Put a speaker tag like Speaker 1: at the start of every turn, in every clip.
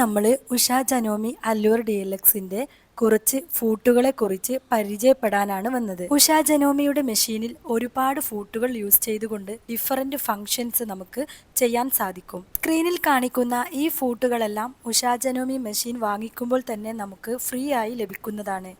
Speaker 1: നമ്മൾ Usha Janome Allure D L കുറച്ച് ഫൂട്ടുകളെ കുറിച്ച് പരിചയപ്പെടാനാണ് വന്നത്. ഉഷ ജനോമിയുടെ മെഷീനിൽ ഒരുപാട് ഫൂട്ടുകൾ യൂസ് ചെയ്തുകൊണ്ട് ഡിഫറന്റ് ഫങ്ഷൻസ് നമുക്ക് ചെയ്യാൻ സാധിക്കും. സ്ക്രീനിൽ കാണിക്കുന്ന ഈ ഫൂട്ടുകളെല്ലാം ഉഷ ജനോമി മെഷീൻ വാങ്ങിക്കുമ്പോൾ തന്നെ നമുക്ക് ഫ്രീ ആയി ലഭിക്കുന്നതാണ്.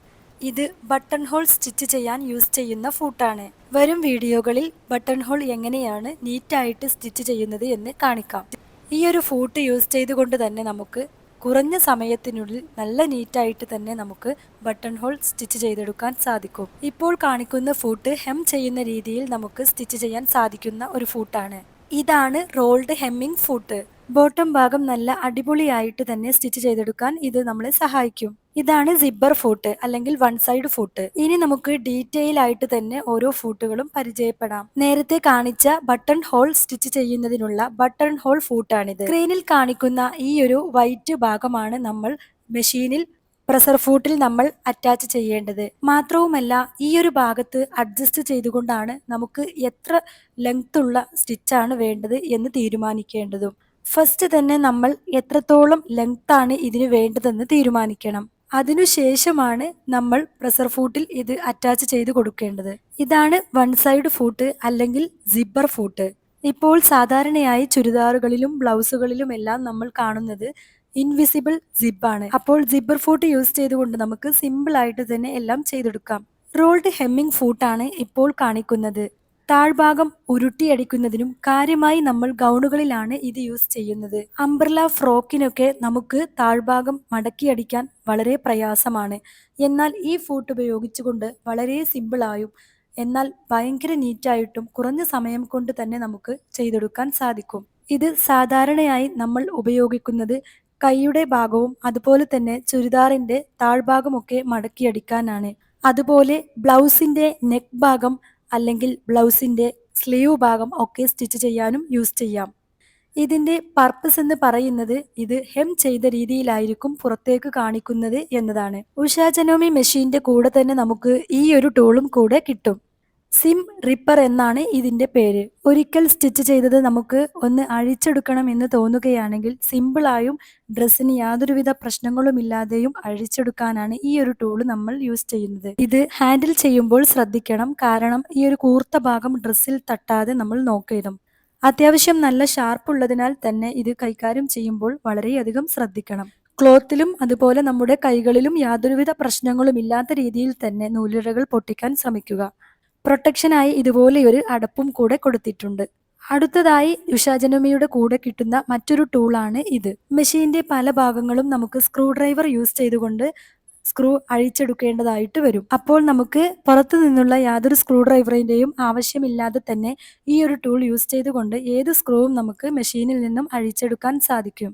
Speaker 1: ഇത് ബട്ടൺ ഹോൾ സ്റ്റിച്ച് ചെയ്യാൻ യൂസ് ചെയ്യുന്ന ഫൂട്ടാണ്. വരും വീഡിയോകളിൽ ബട്ടൺ ഹോൾ എങ്ങനെയാണ് നീറ്റായിട്ട് സ്റ്റിച്ച് ചെയ്യുന്നത് എന്ന് കാണിക്കാം. ഈ ഒരു ഫൂട്ട് യൂസ് ചെയ്തുകൊണ്ട് തന്നെ നമുക്ക് കുറഞ്ഞ സമയത്തിനുള്ളിൽ നല്ല നീറ്റായിട്ട് തന്നെ നമുക്ക് ബട്ടൺ ഹോൾ സ്റ്റിച്ച് ചെയ്തെടുക്കാൻ സാധിക്കും. ഇപ്പോൾ കാണിക്കുന്ന ഫൂട്ട് ഹെം ചെയ്യുന്ന രീതിയിൽ നമുക്ക് സ്റ്റിച്ച് ചെയ്യാൻ സാധിക്കുന്ന ഒരു ഫൂട്ടാണ് ഇതാണ് റോൾഡ് ഹെമ്മിങ് ഫൂട്ട് ബോട്ടം ഭാഗം നല്ല അടിപൊളിയായിട്ട് തന്നെ സ്റ്റിച്ച് ചെയ്തെടുക്കാൻ ഇത് നമ്മളെ സഹായിക്കും. ഇതാണ് സിബ്ബർ ഫൂട്ട് അല്ലെങ്കിൽ വൺ സൈഡ് ഫൂട്ട്. ഇനി നമുക്ക് ഡീറ്റെയിൽ ആയിട്ട് തന്നെ ഓരോ ഫൂട്ടുകളും പരിചയപ്പെടാം. നേരത്തെ കാണിച്ച ബട്ടൺ ഹോൾ സ്റ്റിച്ച് ചെയ്യുന്നതിനുള്ള ബട്ടൺ ഹോൾ ഫൂട്ടാണിത്. സ്ക്രീനിൽ കാണിക്കുന്ന ഈ ഒരു വൈറ്റ് ഭാഗമാണ് നമ്മൾ മെഷീനിൽ പ്രസർ ഫൂട്ടിൽ നമ്മൾ അറ്റാച്ച് ചെയ്യേണ്ടത്. മാത്രവുമല്ല ഈ ഒരു ഭാഗത്ത് അഡ്ജസ്റ്റ് ചെയ്തുകൊണ്ടാണ് നമുക്ക് എത്ര ലെങ്ത്തുള്ള സ്റ്റിച്ചാണ് വേണ്ടത് എന്ന് തീരുമാനിക്കേണ്ടതും. ഫസ്റ്റ് തന്നെ നമ്മൾ എത്രത്തോളം ലെങ്ത് ആണ് ഇതിന് വേണ്ടതെന്ന് തീരുമാനിക്കണം. അതിനുശേഷമാണ് നമ്മൾ പ്രസർ ഫൂട്ടിൽ ഇത് അറ്റാച്ച് ചെയ്ത് കൊടുക്കേണ്ടത്. ഇതാണ് വൺ സൈഡ് ഫൂട്ട് അല്ലെങ്കിൽ സിബ്ബർ ഫൂട്ട് ഇപ്പോൾ സാധാരണയായി ചുരിദാറുകളിലും ബ്ലൗസുകളിലും എല്ലാം നമ്മൾ കാണുന്നത് ഇൻവിസിബിൾ സിബാണ് അപ്പോൾ സിബ്ബർ ഫൂട്ട് യൂസ് ചെയ്തുകൊണ്ട് നമുക്ക് സിമ്പിൾ ആയിട്ട് തന്നെ എല്ലാം ചെയ്തെടുക്കാം. റോൾഡ് ഹെമ്മിങ് ഫൂട്ടാണ് ഇപ്പോൾ കാണിക്കുന്നത്. താഴ്ഭാഗം ഉരുട്ടിയടിക്കുന്നതിനും കാര്യമായി നമ്മൾ ഗൗണുകളിലാണ് ഇത് യൂസ് ചെയ്യുന്നത്. അംബ്രല ഫ്രോക്കിനൊക്കെ നമുക്ക് താഴ്ഭാഗം മടക്കിയടിക്കാൻ വളരെ പ്രയാസമാണ്. എന്നാൽ ഈ ഫൂട്ട് ഉപയോഗിച്ചുകൊണ്ട് വളരെ സിമ്പിളായും എന്നാൽ ഭയങ്കര നീറ്റായിട്ടും കുറഞ്ഞ സമയം കൊണ്ട് തന്നെ നമുക്ക് ചെയ്തെടുക്കാൻ സാധിക്കും. ഇത് സാധാരണയായി നമ്മൾ ഉപയോഗിക്കുന്നത് കൈയുടെ ഭാഗവും അതുപോലെ തന്നെ ചുരിദാറിന്റെ താഴ്ഭാഗമൊക്കെ മടക്കിയടിക്കാനാണ്. അതുപോലെ ബ്ലൗസിന്റെ നെക്ക് ഭാഗം അല്ലെങ്കിൽ ബ്ലൗസിന്റെ സ്ലീവ് ഭാഗം ഒക്കെ സ്റ്റിച്ച് ചെയ്യാനും യൂസ് ചെയ്യാം. ഇതിന്റെ പർപ്പസ് എന്ന് പറയുന്നത് ഇത് ഹെം ചെയ്ത രീതിയിലായിരിക്കും പുറത്തേക്ക് കാണിക്കുന്നത് എന്നതാണ്. ഉഷാജനോമി മെഷീന്റെ കൂടെ തന്നെ നമുക്ക് ഈ ഒരു ടൂളും കൂടെ കിട്ടും. സിം റിപ്പർ എന്നാണ് ഇതിന്റെ പേര്. ഒരിക്കൽ സ്റ്റിച്ച് ചെയ്തത് നമുക്ക് ഒന്ന് അഴിച്ചെടുക്കണം എന്ന് തോന്നുകയാണെങ്കിൽ സിമ്പിളായും ഡ്രസ്സിന് യാതൊരുവിധ പ്രശ്നങ്ങളും ഇല്ലാതെയും അഴിച്ചെടുക്കാനാണ് ഈ ഒരു ടൂൾ നമ്മൾ യൂസ് ചെയ്യുന്നത്. ഇത് ഹാൻഡിൽ ചെയ്യുമ്പോൾ ശ്രദ്ധിക്കണം. കാരണം ഈ ഒരു കൂർത്ത ഭാഗം ഡ്രസ്സിൽ തട്ടാതെ നമ്മൾ നോക്കണം അത്യാവശ്യം നല്ല ഷാർപ്പ് ഉള്ളതിനാൽ തന്നെ ഇത് കൈകാര്യം ചെയ്യുമ്പോൾ വളരെയധികം ശ്രദ്ധിക്കണം. ക്ലോത്തിലും അതുപോലെ നമ്മുടെ കൈകളിലും യാതൊരുവിധ പ്രശ്നങ്ങളും ഇല്ലാത്ത രീതിയിൽ തന്നെ നൂലിഴകൾ പൊട്ടിക്കാൻ ശ്രമിക്കുക. പ്രൊട്ടക്ഷനായി ഇതുപോലെയൊരു അടപ്പും കൂടെ കൊടുത്തിട്ടുണ്ട്. അടുത്തതായി ഉഷാജനമിയുടെ കൂടെ കിട്ടുന്ന മറ്റൊരു ടൂളാണ് ഇത്. മെഷീന്റെ പല ഭാഗങ്ങളും നമുക്ക് സ്ക്രൂ ഡ്രൈവർ യൂസ് ചെയ്തുകൊണ്ട് സ്ക്രൂ അഴിച്ചെടുക്കേണ്ടതായിട്ട് വരും. അപ്പോൾ നമുക്ക് പുറത്തു നിന്നുള്ള യാതൊരു സ്ക്രൂ ഡ്രൈവറിന്റെയും ആവശ്യമില്ലാതെ തന്നെ ഈ ഒരു ടൂൾ യൂസ് ചെയ്തുകൊണ്ട് ഏത് സ്ക്രൂവും നമുക്ക് മെഷീനിൽ നിന്നും അഴിച്ചെടുക്കാൻ സാധിക്കും.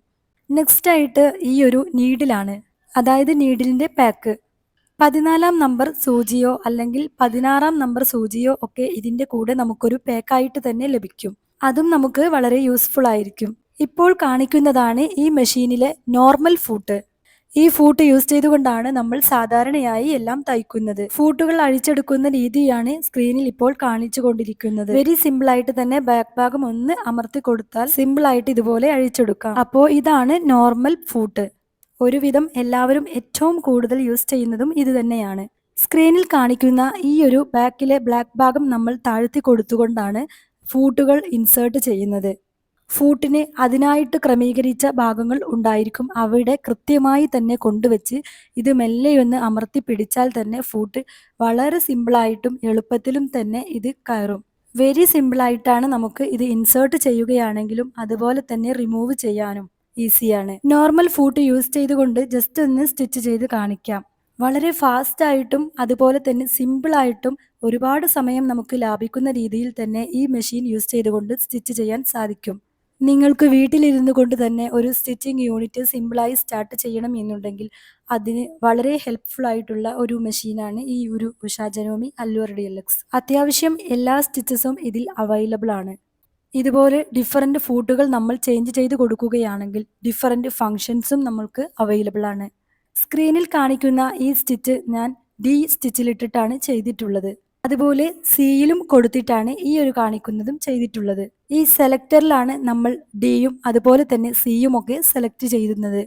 Speaker 1: നെക്സ്റ്റ് ആയിട്ട് ഈ ഒരു നീഡിലാണ്. അതായത് നീഡിലിന്റെ പാക്ക്. പതിനാലാം നമ്പർ സൂചിയോ അല്ലെങ്കിൽ പതിനാറാം നമ്പർ സൂചിയോ ഒക്കെ ഇതിന്റെ കൂടെ നമുക്കൊരു പാക്കായിട്ട് തന്നെ ലഭിക്കും. അതും നമുക്ക് വളരെ യൂസ്ഫുൾ ആയിരിക്കും. ഇപ്പോൾ കാണിക്കുന്നതാണ് ഈ മെഷീനിലെ നോർമൽ ഫൂട്ട് ഈ ഫൂട്ട് യൂസ് ചെയ്തുകൊണ്ടാണ് നമ്മൾ സാധാരണയായി എല്ലാം തയ്ക്കുന്നത്. ഫൂട്ടുകൾ അഴിച്ചെടുക്കുന്ന രീതിയാണ് സ്ക്രീനിൽ ഇപ്പോൾ കാണിച്ചു കൊണ്ടിരിക്കുന്നത്. വെരി സിമ്പിൾ ആയിട്ട് തന്നെ ബാക്ക് ഭാഗം ഒന്ന് അമർത്തി കൊടുത്താൽ സിമ്പിൾ ആയിട്ട് ഇതുപോലെ അഴിച്ചെടുക്കാം. അപ്പോൾ ഇതാണ് നോർമൽ ഫൂട്ട് ഒരുവിധം എല്ലാവരും ഏറ്റവും കൂടുതൽ യൂസ് ചെയ്യുന്നതും ഇത് തന്നെയാണ്. സ്ക്രീനിൽ കാണിക്കുന്ന ഈ ഒരു ബാക്കിലെ ബ്ലാക്ക് ഭാഗം നമ്മൾ താഴ്ത്തി കൊടുത്തുകൊണ്ടാണ് ഫൂട്ടുകൾ ഇൻസേർട്ട് ചെയ്യുന്നത്. ഫൂട്ടിന് അതിനായിട്ട് ക്രമീകരിച്ച ഭാഗങ്ങൾ ഉണ്ടായിരിക്കും അവിടെ കൃത്യമായി തന്നെ കൊണ്ടുവച്ച് ഇത് മെല്ലെയൊന്ന് അമർത്തി പിടിച്ചാൽ തന്നെ ഫൂട്ട് വളരെ സിമ്പിളായിട്ടും എളുപ്പത്തിലും തന്നെ ഇത് കയറും. വെരി സിമ്പിളായിട്ടാണ് നമുക്ക് ഇത് ഇൻസേർട്ട് ചെയ്യുകയാണെങ്കിലും അതുപോലെ തന്നെ റിമൂവ് ചെയ്യാനും. ഈസിയാണ്. നോർമൽ ഫൂട്ട് യൂസ് ചെയ്തുകൊണ്ട് ജസ്റ്റ് ഒന്ന് സ്റ്റിച്ച് ചെയ്ത് കാണിക്കാം. വളരെ ഫാസ്റ്റ് ആയിട്ടും അതുപോലെ തന്നെ സിമ്പിൾ ആയിട്ടും ഒരുപാട് സമയം നമുക്ക് ലാഭിക്കുന്ന രീതിയിൽ തന്നെ ഈ മെഷീൻ യൂസ് ചെയ്തുകൊണ്ട് സ്റ്റിച്ച് ചെയ്യാൻ സാധിക്കും. നിങ്ങൾക്ക് വീട്ടിലിരുന്നു കൊണ്ട് തന്നെ ഒരു സ്റ്റിച്ചിങ് യൂണിറ്റ് സിമ്പിളായി സ്റ്റാർട്ട് ചെയ്യണം എന്നുണ്ടെങ്കിൽ അതിന് വളരെ ഹെൽപ്ഫുൾ ആയിട്ടുള്ള ഒരു മെഷീനാണ് ഈ ഒരു ഉഷാജനോമി ജനോമി അല്ലൂർ ഡി അത്യാവശ്യം എല്ലാ സ്റ്റിച്ചസും ഇതിൽ അവൈലബിൾ ആണ്. ഇതുപോലെ ഡിഫറന്റ് ഫുഡുകൾ നമ്മൾ ചേഞ്ച് ചെയ്ത് കൊടുക്കുകയാണെങ്കിൽ ഡിഫറന്റ് ഫങ്ഷൻസും നമ്മൾക്ക് അവൈലബിൾ ആണ്. സ്ക്രീനിൽ കാണിക്കുന്ന ഈ സ്റ്റിച്ച് ഞാൻ ഡി സ്റ്റിച്ചിലിട്ടിട്ടാണ് ചെയ്തിട്ടുള്ളത്. അതുപോലെ സിയിലും കൊടുത്തിട്ടാണ് ഈ ഒരു കാണിക്കുന്നതും ചെയ്തിട്ടുള്ളത്. ഈ സെലക്ടറിലാണ് നമ്മൾ ഡിയും അതുപോലെ തന്നെ സിയും ഒക്കെ സെലക്ട് ചെയ്യുന്നത്.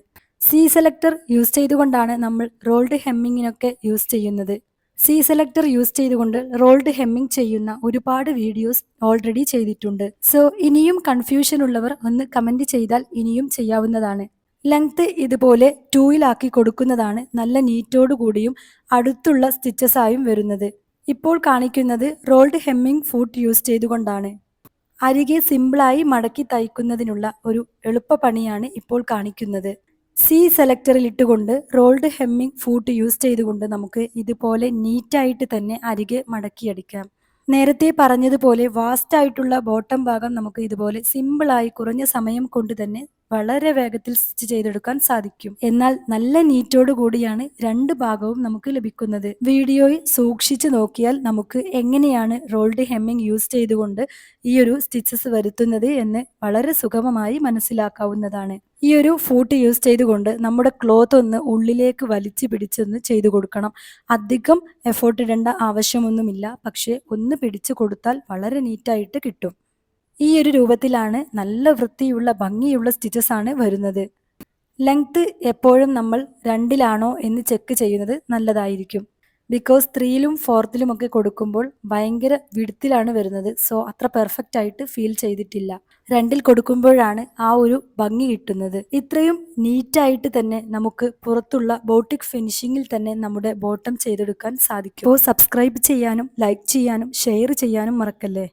Speaker 1: സി സെലക്ടർ യൂസ് ചെയ്തുകൊണ്ടാണ് നമ്മൾ റോൾഡ് ഹെമ്മിങ്ങിനൊക്കെ യൂസ് ചെയ്യുന്നത്. സി സെലക്ടർ യൂസ് ചെയ്തുകൊണ്ട് റോൾഡ് ഹെമ്മിങ് ചെയ്യുന്ന ഒരുപാട് വീഡിയോസ് ഓൾറെഡി ചെയ്തിട്ടുണ്ട്. സോ ഇനിയും കൺഫ്യൂഷൻ ഉള്ളവർ ഒന്ന് കമന്റ് ചെയ്താൽ ഇനിയും ചെയ്യാവുന്നതാണ്. ലെങ്ത് ഇതുപോലെ ടൂയിലാക്കി കൊടുക്കുന്നതാണ് നല്ല നീറ്റോടു കൂടിയും അടുത്തുള്ള സ്റ്റിച്ചസ് ആയും വരുന്നത്. ഇപ്പോൾ കാണിക്കുന്നത് റോൾഡ് ഹെമ്മിങ് ഫൂട്ട് യൂസ് ചെയ്തുകൊണ്ടാണ്. അരികെ സിമ്പിളായി മടക്കി തയ്ക്കുന്നതിനുള്ള ഒരു എളുപ്പ പണിയാണ് ഇപ്പോൾ കാണിക്കുന്നത്. സി സെലക്ടറിൽ ഇട്ടുകൊണ്ട് റോൾഡ് ഹെമ്മിങ് ഫൂട്ട് യൂസ് ചെയ്തുകൊണ്ട് നമുക്ക് ഇതുപോലെ നീറ്റായിട്ട് തന്നെ അരികെ മടക്കിയടിക്കാം. നേരത്തെ പറഞ്ഞതുപോലെ വാസ്റ്റായിട്ടുള്ള ബോട്ടം ഭാഗം നമുക്ക് ഇതുപോലെ സിമ്പിളായി കുറഞ്ഞ സമയം കൊണ്ട് തന്നെ വളരെ വേഗത്തിൽ സ്റ്റിച്ച് ചെയ്തെടുക്കാൻ സാധിക്കും. എന്നാൽ നല്ല നീറ്റോട് കൂടിയാണ് രണ്ട് ഭാഗവും നമുക്ക് ലഭിക്കുന്നത്. വീഡിയോയിൽ സൂക്ഷിച്ചു നോക്കിയാൽ നമുക്ക് എങ്ങനെയാണ് റോൾഡ് ഹെമ്മിങ് യൂസ് ചെയ്തുകൊണ്ട് ഈ ഒരു സ്റ്റിച്ചസ് വരുത്തുന്നത് എന്ന് വളരെ സുഗമമായി മനസ്സിലാക്കാവുന്നതാണ്. ഈ ഒരു ഫൂട്ട് യൂസ് ചെയ്തുകൊണ്ട് നമ്മുടെ ക്ലോത്ത് ഒന്ന് ഉള്ളിലേക്ക് വലിച്ചു പിടിച്ചൊന്ന് ചെയ്തു കൊടുക്കണം. അധികം എഫോർട്ട് ഇടേണ്ട ആവശ്യമൊന്നുമില്ല. പക്ഷേ ഒന്ന് പിടിച്ചു കൊടുത്താൽ വളരെ നീറ്റായിട്ട് കിട്ടും. ഈ ഒരു രൂപത്തിലാണ് നല്ല വൃത്തിയുള്ള ഭംഗിയുള്ള സ്റ്റിച്ചസ് ആണ് വരുന്നത്. ലെങ്ത് എപ്പോഴും നമ്മൾ രണ്ടിലാണോ എന്ന് ചെക്ക് ചെയ്യുന്നത് നല്ലതായിരിക്കും. ബിക്കോസ് ത്രീയിലും ഫോർത്തിലും ഒക്കെ കൊടുക്കുമ്പോൾ ഭയങ്കര വിടുത്തിലാണ് വരുന്നത്. സോ അത്ര പെർഫെക്റ്റ് ആയിട്ട് ഫീൽ ചെയ്തിട്ടില്ല. രണ്ടിൽ കൊടുക്കുമ്പോഴാണ് ആ ഒരു ഭംഗി കിട്ടുന്നത്. ഇത്രയും നീറ്റായിട്ട് തന്നെ നമുക്ക് പുറത്തുള്ള ബോട്ടിക് ഫിനിഷിങ്ങിൽ തന്നെ നമ്മുടെ ബോട്ടം ചെയ്തെടുക്കാൻ സാധിക്കും. സബ്സ്ക്രൈബ് ചെയ്യാനും ലൈക്ക് ചെയ്യാനും ഷെയർ ചെയ്യാനും മറക്കല്ലേ?